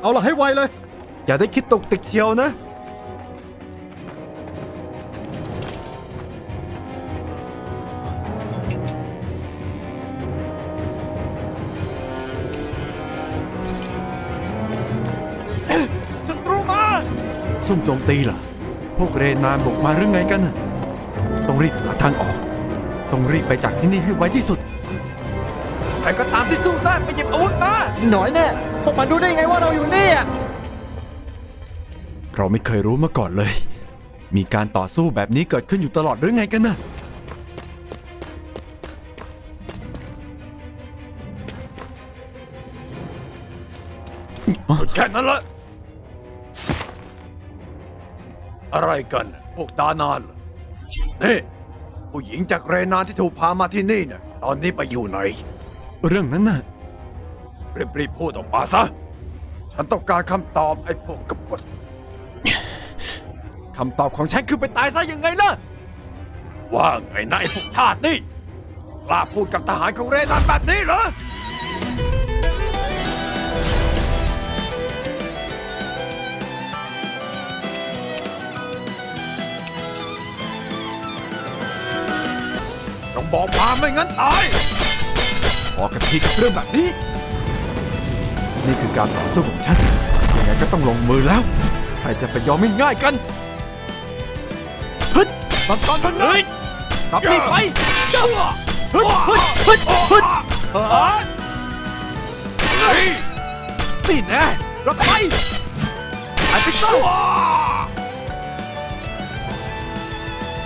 เอาละให้ไวเลย อย่าได้คิดตกติกเชียวนะ ศัตรูมา ซุ่มโจมตีเหรอ พวกเรนานบุกมาหรือไงกันน่ะต้องรีบหาทางออก ต้องรีบไปจากที่นี่ให้ไวที่สุด ใครก็ตามที่สู้ได้ไปหยิบอาวุธมา หน่อยแน่พวกมันรู้ได้ไงว่าเราอยู่นี่อะเราไม่เคยรู้มาก่อนเลย มีการต่อสู้แบบนี้เกิดขึ้นอยู่ตลอดหรือไงกันนะแค่นั้นละ อะไรกัน พวกดานานเหรอนี่ผู้หญิงจากเรนานที่ถูกพามาที่นี่เนี่ยตอนนี้ไปอยู่ไหน เรื่องนั้นน่ะ รีบๆพูดออกมาซะ ฉันต้องการคำตอบไอ้พวกกบฏคำตอบของฉันคือไปตายซะยังไงล่ะ ว่าไงนะไอ้พวกทาสนี่กล้าพูดกับทหารของเรนานแบบนี้เหรอต้องบอกมาไม่งั้นตายพอกันทีกับเรื่องแบบนี้ นี่คือการต่อสู้ของฉัน ยังไงก็ต้องลงมือแล้ว ใครจะไปยอมไม่ง่ายกันฮึดมังกรพันเลยกลับนี่ไปฮึดฮึดฮึดฮึดเฮ้ยนี่แน่รับไปไอ้ปิ๊กเตอร์